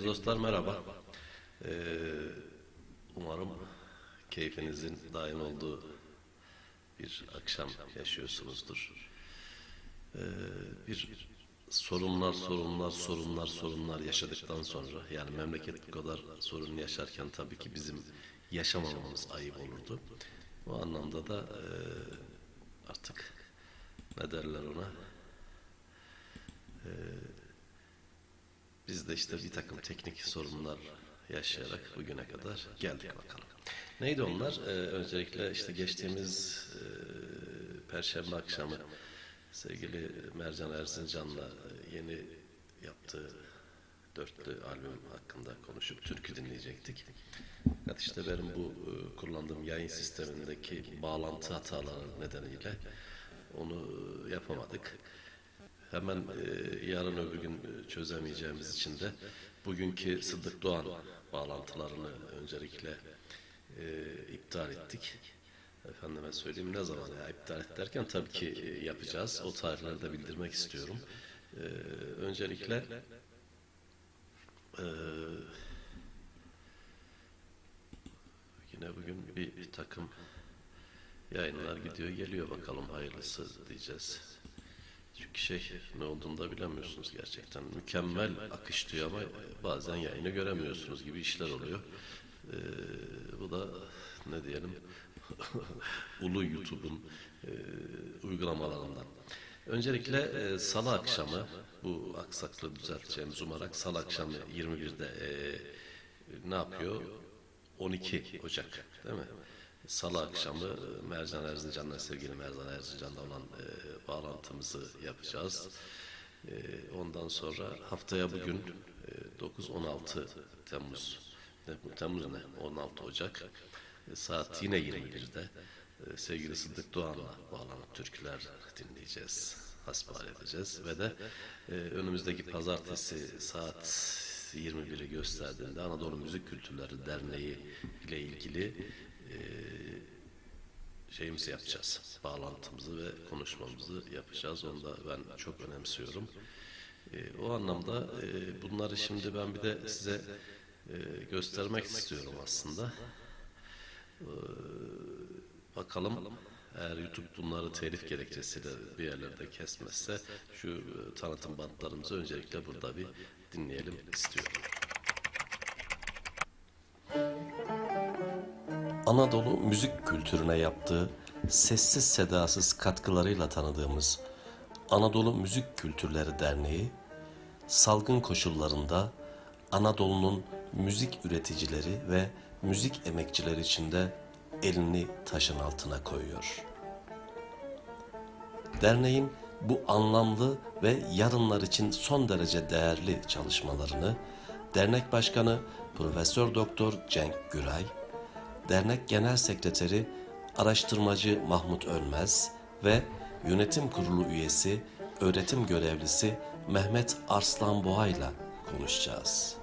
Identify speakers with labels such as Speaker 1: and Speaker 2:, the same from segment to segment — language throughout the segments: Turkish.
Speaker 1: dostlar merhaba. Ee, umarım keyfinizin daim olduğu bir akşam yaşıyorsunuzdur. Ee, bir sorunlar, sorunlar, sorunlar, sorunlar yaşadıktan sonra yani memleket bu kadar sorun yaşarken tabii ki bizim yaşamamamız ayıp olurdu. Bu anlamda da e, artık ne derler ona Biz de işte bir takım teknik sorunlar yaşayarak bugüne kadar geldik bakalım. Neydi onlar? Ee, öncelikle işte geçtiğimiz e, Perşembe akşamı sevgili Mercan Erzincan'la yeni yaptığı dörtlü albüm hakkında konuşup türkü dinleyecektik. Fakat işte benim bu e, kullandığım yayın sistemindeki bağlantı hataları nedeniyle onu e, yapamadık. Hemen e, yarın öbür gün e, çözemeyeceğimiz için de bugünkü Sıddık Doğan bağlantılarını öncelikle e, iptal ettik. Efendime söyleyeyim ne zaman ya iptal et derken tabii ki yapacağız. O tarihleri de bildirmek istiyorum. Öncelikle yine bugün bir, bir takım yayınlar gidiyor geliyor bakalım hayırlısı diyeceğiz. Çünkü şey ne olduğunu da bilemiyorsunuz gerçekten. Mükemmel akış diyor ama bazen yayını göremiyorsunuz gibi işler oluyor. Ee, bu da ne diyelim ulu YouTube'un e, uygulamalarından. Öncelikle e, salı akşamı bu aksaklığı düzelteceğimiz umarak salı akşamı 21'de e, ne yapıyor? 12 Ocak değil mi? Salı akşamı e, Mercan Erzincan'la sevgili Mercan Erzincan'la olan e, bağlantımızı yapacağız. E, ondan sonra haftaya bugün e, 9-16 Temmuz ne, Temmuz ne? 16 Ocak e, saat yine 21'de e, sevgili Sıddık Doğan'la bağlanıp türküler dinleyeceğiz. Hasbihal edeceğiz ve de e, önümüzdeki pazartesi saat 21'i gösterdiğinde Anadolu Müzik Kültürleri Derneği ile ilgili şeyimizi yapacağız. Bağlantımızı ve konuşmamızı yapacağız. Onu da ben çok önemsiyorum. E, o anlamda e, bunları şimdi ben bir de size e, göstermek istiyorum aslında. E, bakalım eğer YouTube bunları telif gerekçesiyle bir yerlerde kesmezse şu e, tanıtım bantlarımızı öncelikle burada bir dinleyelim istiyorum. Anadolu müzik kültürüne yaptığı sessiz sedasız katkılarıyla tanıdığımız Anadolu Müzik Kültürleri Derneği, salgın koşullarında Anadolu'nun müzik üreticileri ve müzik emekçileri içinde elini taşın altına koyuyor. Derneğin bu anlamlı ve yarınlar için son derece değerli çalışmalarını Dernek Başkanı Profesör Doktor Cenk Güray, Dernek Genel Sekreteri Araştırmacı Mahmut Ölmez ve Yönetim Kurulu üyesi öğretim görevlisi Mehmet Arslan Boğa'yla konuşacağız.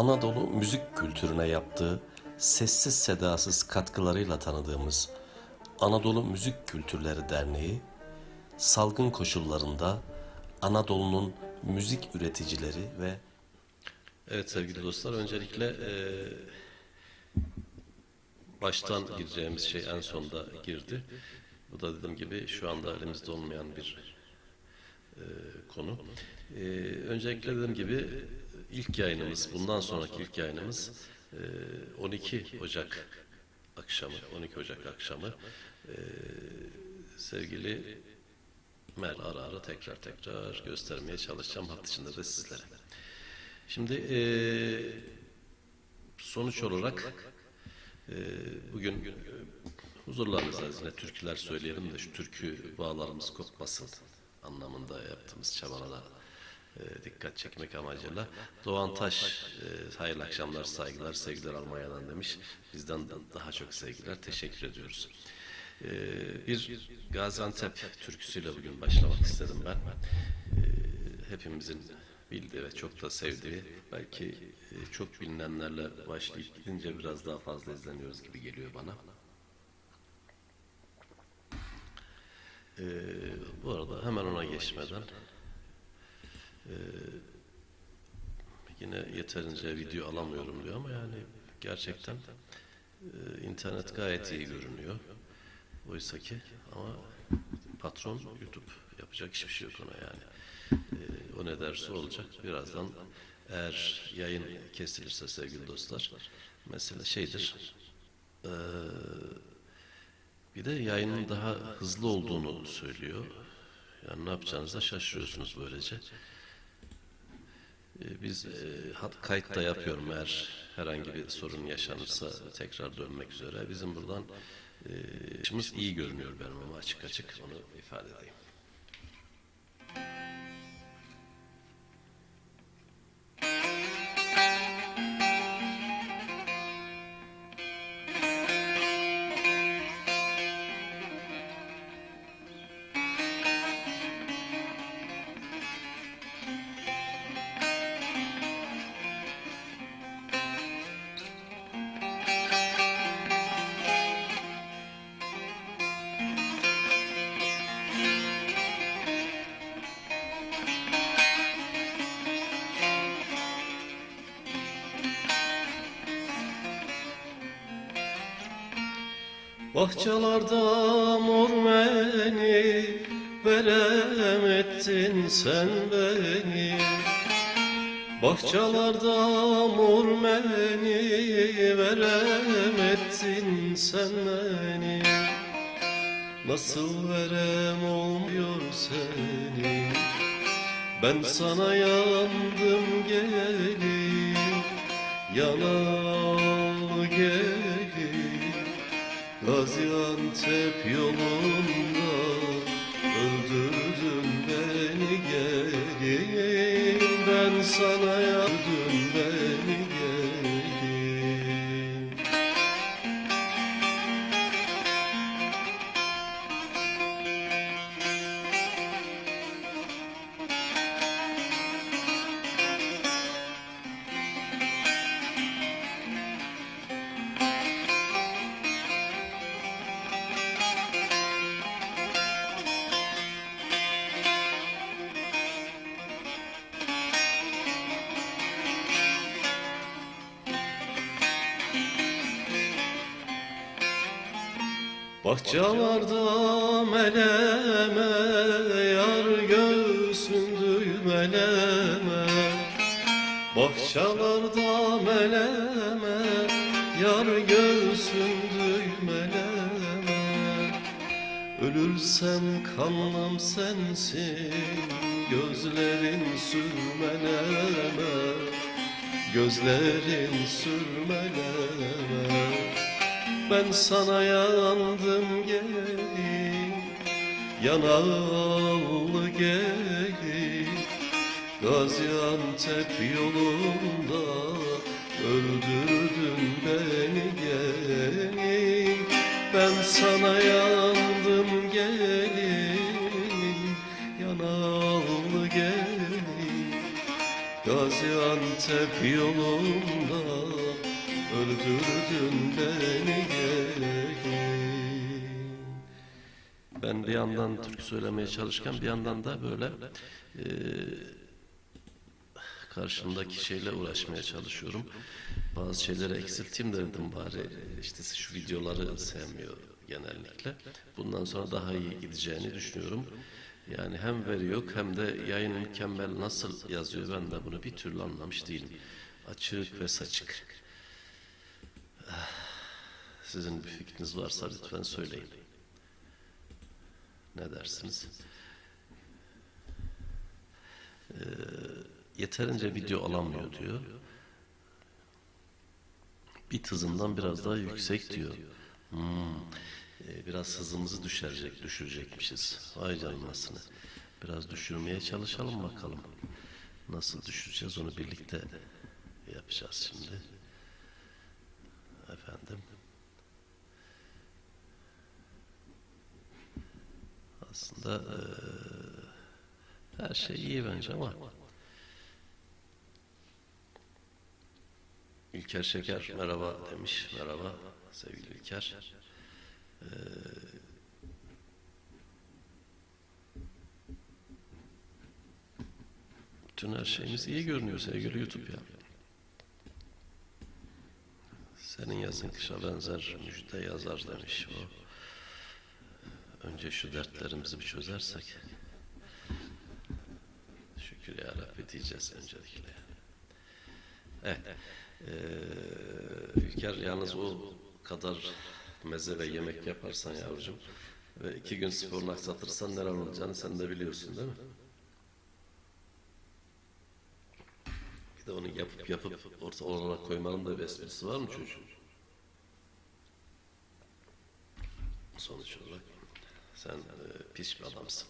Speaker 1: Anadolu müzik kültürüne yaptığı sessiz sedasız katkılarıyla tanıdığımız Anadolu Müzik Kültürleri Derneği, salgın koşullarında Anadolu'nun müzik üreticileri ve Evet sevgili dostlar, öncelikle e, baştan gireceğimiz şey en sonda girdi. Bu da dediğim gibi şu anda elimizde olmayan bir e, konu. E, öncelikle dediğim gibi ilk yayınımız, bundan sonraki ilk yayınımız e, 12 Ocak akşamı, 12 Ocak akşamı e, sevgili Mer ara ara tekrar tekrar göstermeye çalışacağım hat içinde de sizlere. Şimdi e, sonuç olarak e, bugün e, huzurlarınızda yine türküler söyleyelim de şu türkü bağlarımız kopmasın anlamında yaptığımız çabalara e, dikkat çekmek amacıyla. Doğan Taş, e, hayırlı akşamlar, saygılar, sevgiler Almanya'dan demiş. Bizden de daha çok sevgiler, teşekkür ediyoruz. E, bir Gaziantep türküsüyle bugün başlamak istedim ben. E, hepimizin bildiği ve çok da sevdiği, belki e, çok bilinenlerle başlayıp gidince biraz daha fazla izleniyoruz gibi geliyor bana. E, bu arada hemen ona geçmeden e, yine yeterince video alamıyorum diyor ama yani gerçekten e, internet gayet iyi görünüyor. Oysa ki ama patron YouTube yapacak hiçbir şey yok ona yani. E, o ne derse olacak. Birazdan eğer yayın kesilirse sevgili dostlar mesela şeydir e, bir de yayının daha hızlı olduğunu söylüyor. Yani ne yapacağınıza şaşırıyorsunuz böylece. Ee, Biz e, hat kayıt da yapıyorum eğer herhangi bir sorun yaşanırsa tekrar dönmek üzere. Bizim buradan e, işimiz iyi görünüyor benim ama açık açık onu ifade edeyim. Bahçelerde mor beni verem ettin sen beni. Bahçelerde mor beni verem ettin sen beni. Nasıl verem olmuyor seni? Ben sana yandım gelin Yanalı gelin Gaziantep yolunda Bahçalarda meleme yar göğsün düğmeleme. Bahçalarda meleme yar göğsün düğmeleme. Ölürsem kanım sensin gözlerin sürmeleme. Gözlerin sürmeleme ben sana yandım gelin Yanalı gelin Gaziantep yolunda Öldürdün beni gelin Ben sana yandım gelin Yanalı gelin Gaziantep yolunda Öldürdün beni Ben bir yandan türkü söylemeye çalışırken bir yandan da böyle e, karşımdaki şeyle uğraşmaya çalışıyorum. Bazı şeyleri eksilteyim dedim bari işte şu videoları sevmiyor genellikle. Bundan sonra daha iyi gideceğini düşünüyorum. Yani hem veri yok hem de yayın mükemmel nasıl yazıyor ben de bunu bir türlü anlamış değilim. Açık ve saçık. Sizin bir fikriniz varsa lütfen söyleyin. Ne dersiniz? Ee, yeterince video alamıyor diyor. Bit hızından biraz daha yüksek diyor. Hmm. Ee, biraz hızımızı düşürecek, düşürecekmişiz. Vay canınasını. Biraz düşürmeye çalışalım bakalım. Nasıl düşeceğiz onu birlikte yapacağız şimdi. Efendim. Aslında eee, her şey iyi bence ama İlker Şeker merhaba demiş. Merhaba sevgili İlker. Ee, bütün her şeyimiz iyi görünüyor sevgili YouTube ya. Senin yazın kışa benzer müjde yazar demiş o. Önce şu dertlerimizi bir çözersek. Şükür ya Rabbi diyeceğiz öncelikle. Evet. Ee, İlker yalnız o kadar meze ve yemek yaparsan yavrucuğum ve iki gün sporunu aksatırsan neler olacağını sen de biliyorsun değil mi? Bir de onu yapıp yapıp orta olarak koymanın da bir var mı çocuğum? Sonuç olarak sen e, pis bir adamsın.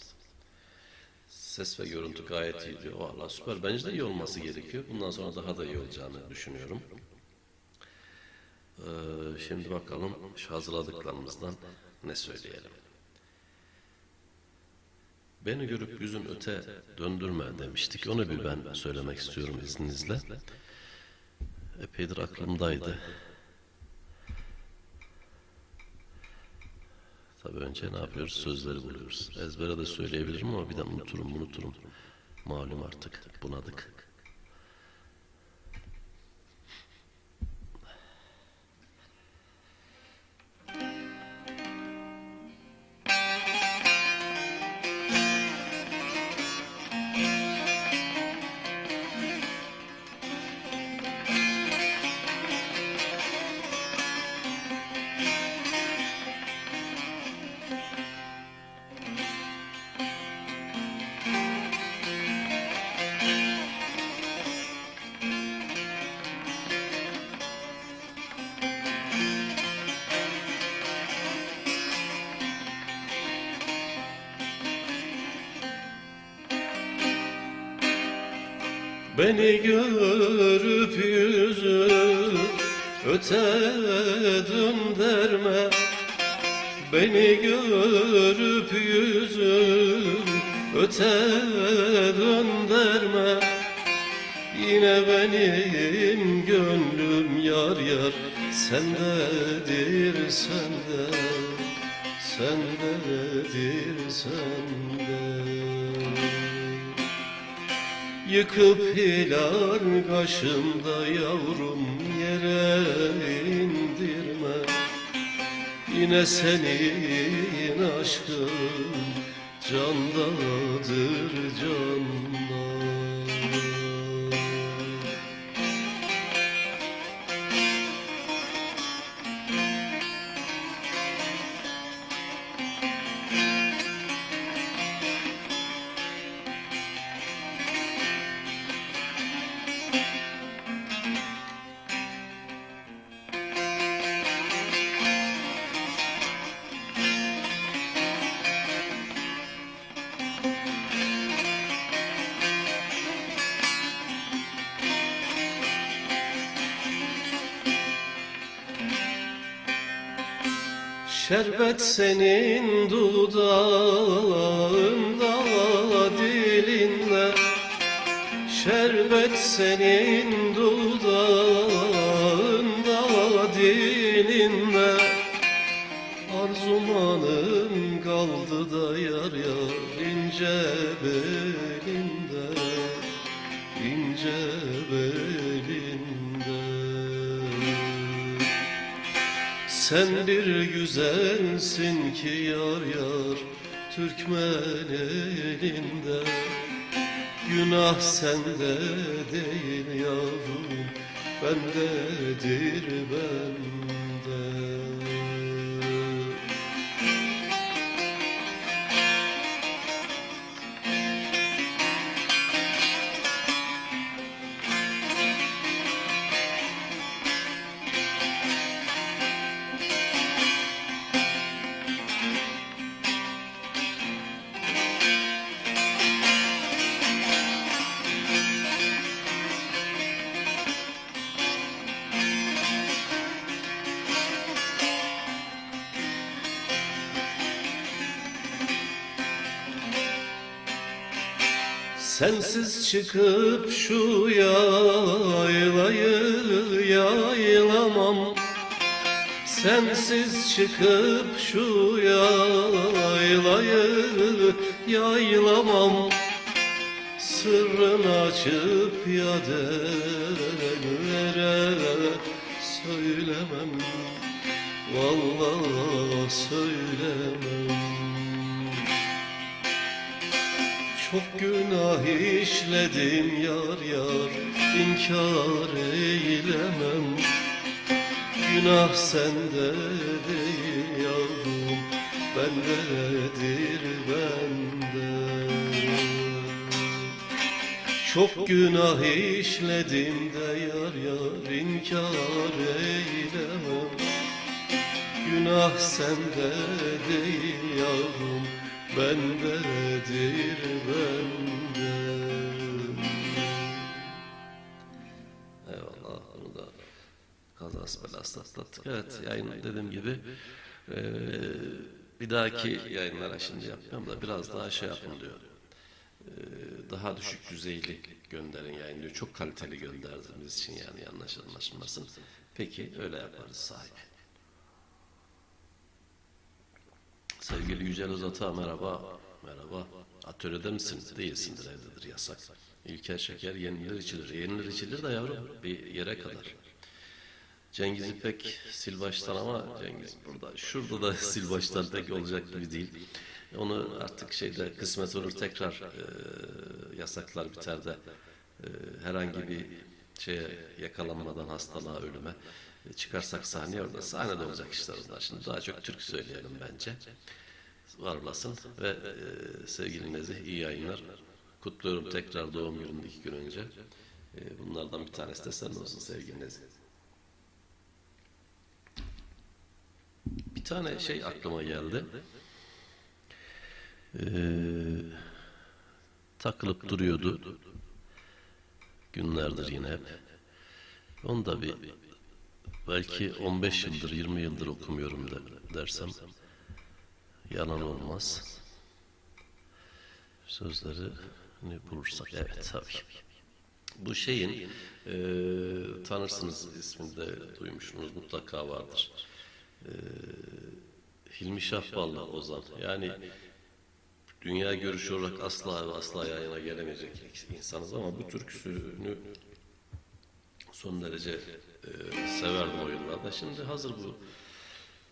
Speaker 1: Ses ve görüntü gayet iyi diyor. Valla süper. Bence de iyi olması gerekiyor. Bundan sonra daha da iyi olacağını düşünüyorum. Ee, şimdi bakalım hazırladıklarımızdan ne söyleyelim. Beni görüp yüzün öte döndürme demiştik. Onu bir ben söylemek istiyorum izninizle. Epeydir aklımdaydı. Tabii önce ne yapıyoruz? Sözleri buluyoruz. Ezbere de söyleyebilirim ama bir de unuturum, unuturum. Malum artık bunadık. Görüp yüzü öte döndürme Beni görüp yüzü öte döndürme Yine benim gönlüm yar yar sendedir sende Sendedir sende Yıkıp hilal kaşımda yavrum yere indirme. Yine senin aşkın candadır canla Şerbet senin dudağında dilinde Şerbet senin sen bir güzelsin ki yar yar Türkmen elinde. Günah sende değil yavrum Bendedir bende Sensiz çıkıp şu yaylayı yaylamam. Sensiz çıkıp şu yaylayı yaylamam. Sırrını açıp yadenlere söylemem. Vallahi söylemem Çok günah işledim yar yar inkar eylemem. Günah sende değil yavrum bendedir bende. Çok günah işledim de yar yar inkar eylemem. Günah sende değil yavrum bendedir bende Eyvallah bunu da kazası belası atlattık. Evet yayın dediğim gibi eee, bir dahaki yayınlara şimdi yapmıyorum da biraz daha şey yapın diyor. Eee, daha düşük düzeyli gönderin yayın diyor. Çok kaliteli gönderdiğimiz için yani yanlış anlaşılmasın. Peki öyle yaparız sahibi. Sevgili Yücel Uzat'a merhaba. Merhaba. Atölyede misin? Değilsindir evdedir yasak. İlker Şeker yenilir içilir. Yenilir içilir de yavrum bir yere kadar. Cengiz İpek sil baştan ama Cengiz burada. Şurada da sil baştan pek olacak gibi değil. Onu artık şeyde kısmet olur tekrar e, yasaklar biter de e, herhangi bir şeye yakalanmadan hastalığa ölüme çıkarsak sahneye orada sahnede olacak işler onlar. Şimdi daha çok Türk söyleyelim bence. Var olasın ve e, sevgili Nezih iyi yayınlar. Kutluyorum tekrar doğum gününde iki gün önce. E, bunlardan bir tanesi de sen olsun sevgili Nezih. Bir tane şey aklıma geldi. Ee, takılıp duruyordu. Günlerdir yine hep. Onu da bir belki 15 yıldır 20 yıldır okumuyorum de, dersem yalan olmaz. Sözleri ne bulursak evet tabii. Bu şeyin e, tanırsınız ismini de duymuşsunuz mutlaka vardır. E, Hilmi Şahballı Ozan. Yani dünya görüşü olarak asla ve asla yayına gelemeyecek insanız ama bu türküsünü son derece e, severdim o yıllarda. Şimdi hazır bu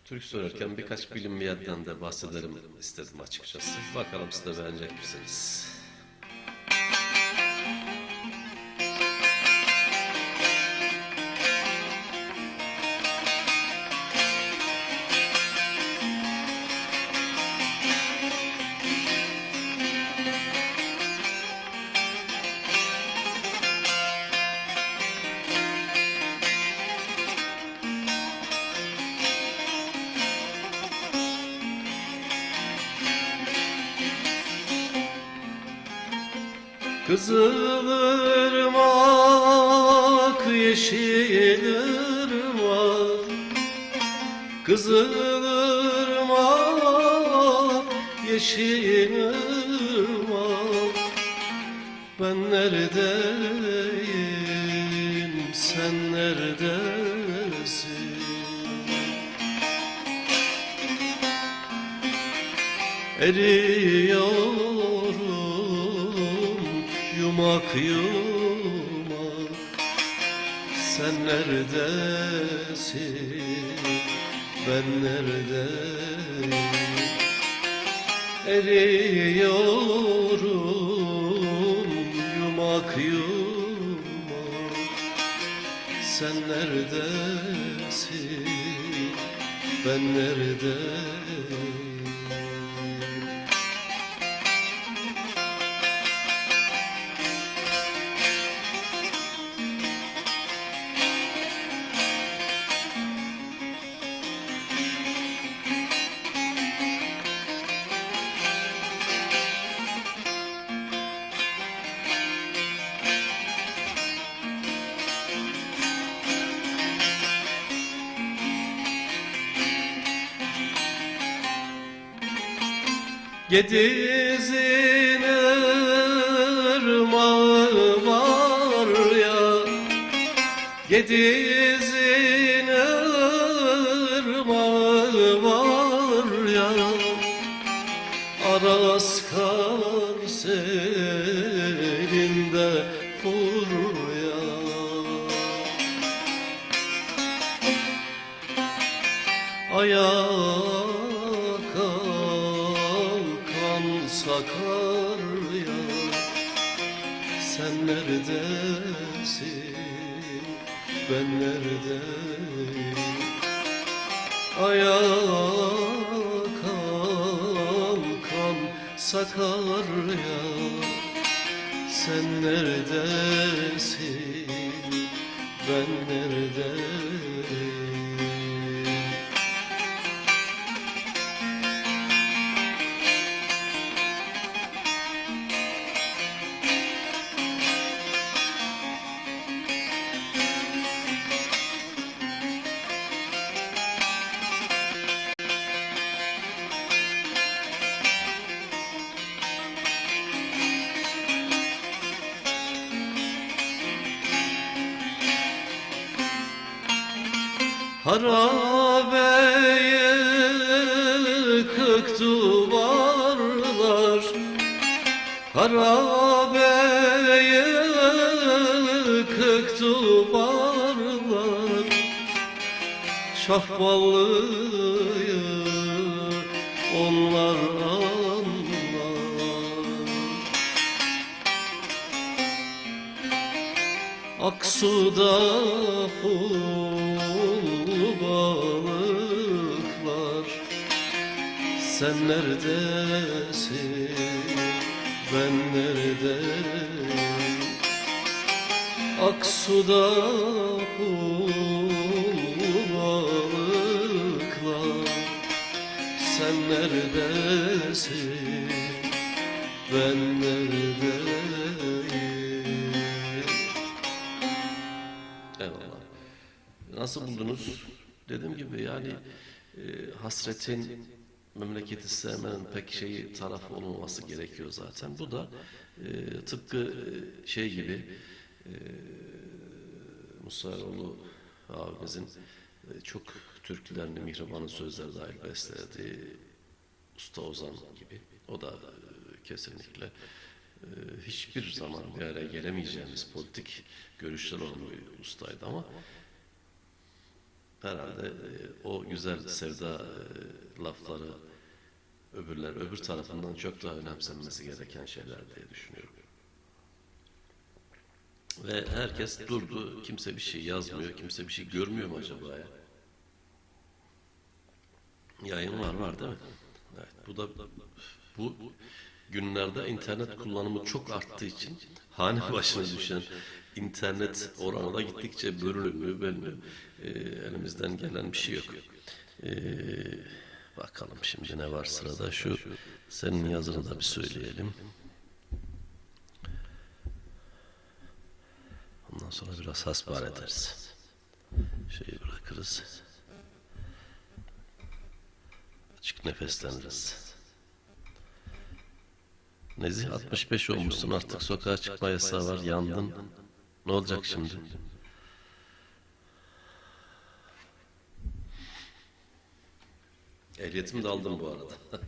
Speaker 1: türkü söylerken birkaç bilinmeyenden de bahsedelim istedim açıkçası. Bakalım siz de beğenecek misiniz? Kızılırmak, yeşilirmak Kızılırmak, yeşilirmak Ben neredeyim, sen neredesin? Eriyorum yumak Sen neredesin? Ben neredeyim? Eriyorum yumak yumak. Sen neredesin? Ben neredeyim Gedizin ırmağı var ya. Gedizin ırmağı var ya. Aras kar selinde kurur ya. Ben neredeyim Ayağa kalkan Sakarya Sen neredesin ben neredeyim Harabe yıkık duvarlar. Harabe yıkık duvarlar. Şahballıyı onlar anlar. Aksu'da neredesin ben neredeyim Aksu'da pul balıklar Sen neredesin ben neredeyim Eyvallah. Nasıl buldunuz? Dediğim gibi yani e, hasretin memleketi sevmenin pek şeyi taraf olmaması gerekiyor zaten. Bu da e, tıpkı e, şey gibi e, Musa Eroğlu abimizin e, çok türkülerini Mihriban'ın sözleri dahil bestelediği Usta Ozan gibi. O da e, kesinlikle e, hiçbir zaman bir araya gelemeyeceğimiz politik görüşler olan bir ustaydı ama herhalde e, o güzel sevda e, lafları öbürler öbür tarafından çok daha önemsenmesi gereken şeyler diye düşünüyorum. Ve herkes durdu, kimse bir şey yazmıyor, kimse bir şey görmüyor mu acaba ya? Yayın var var değil mi? Evet, bu da bu günlerde internet kullanımı çok arttığı için hane başına düşen internet oranı da gittikçe bölünüyor, bölünüyor. Ee, elimizden gelen bir şey yok. Ee, bakalım şimdi ne var sırada şu senin yazını da bir söyleyelim. Ondan sonra biraz hasbihal ederiz. Şeyi bırakırız. Açık nefesleniriz. Nezih 65 olmuşsun artık sokağa çıkma yasağı var yandın. Ne olacak şimdi? Ehliyetimi de aldım bu arada.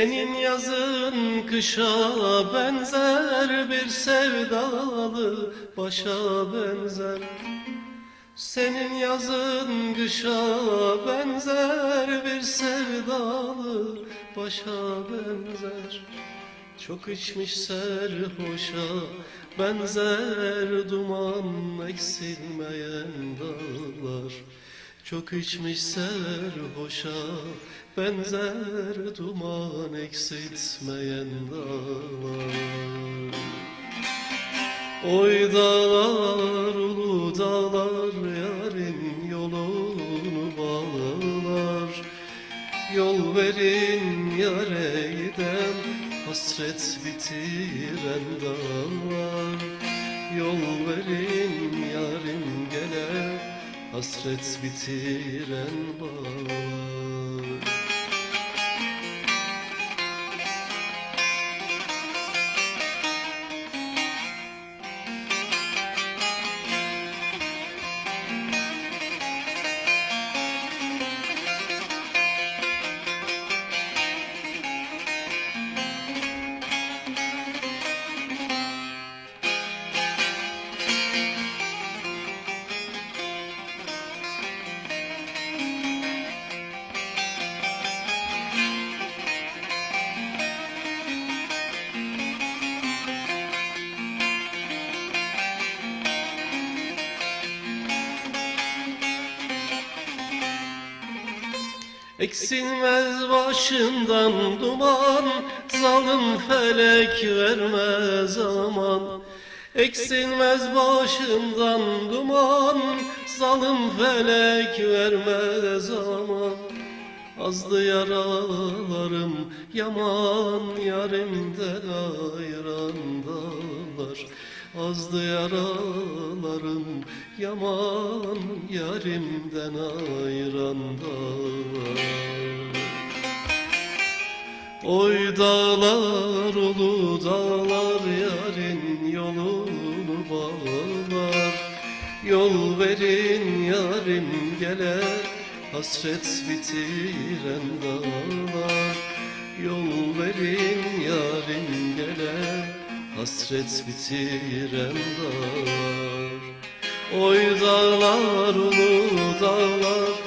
Speaker 1: Senin yazın kışa benzer bir sevdalı başa benzer. Senin yazın kışa benzer bir sevdalı başa benzer. Çok içmiş serhoşa benzer duman eksilmeyen dağlar. Çok içmiş serhoşa benzer duman eksiltmeyen dağlar. Oy dağlar ulu dağlar yarın yolunu bağlar. Yol verin yare giden hasret bitiren dağlar. Yol verin yarim gele hasret bitiren bağlar Eksilmez başından duman Zalim felek vermez aman. Eksilmez başından duman Zalim felek vermez aman. Azdı yaralarım yaman Yarimden ayrandalar Azdı yaralarım yaman Yarimden ayrandalar Oy dağlar ulu dağlar yarın yolunu bağlar. Yol verin yarim gele hasret bitiren dağlar. Yol verin yarim gele hasret bitiren dağlar Oy dağlar ulu dağlar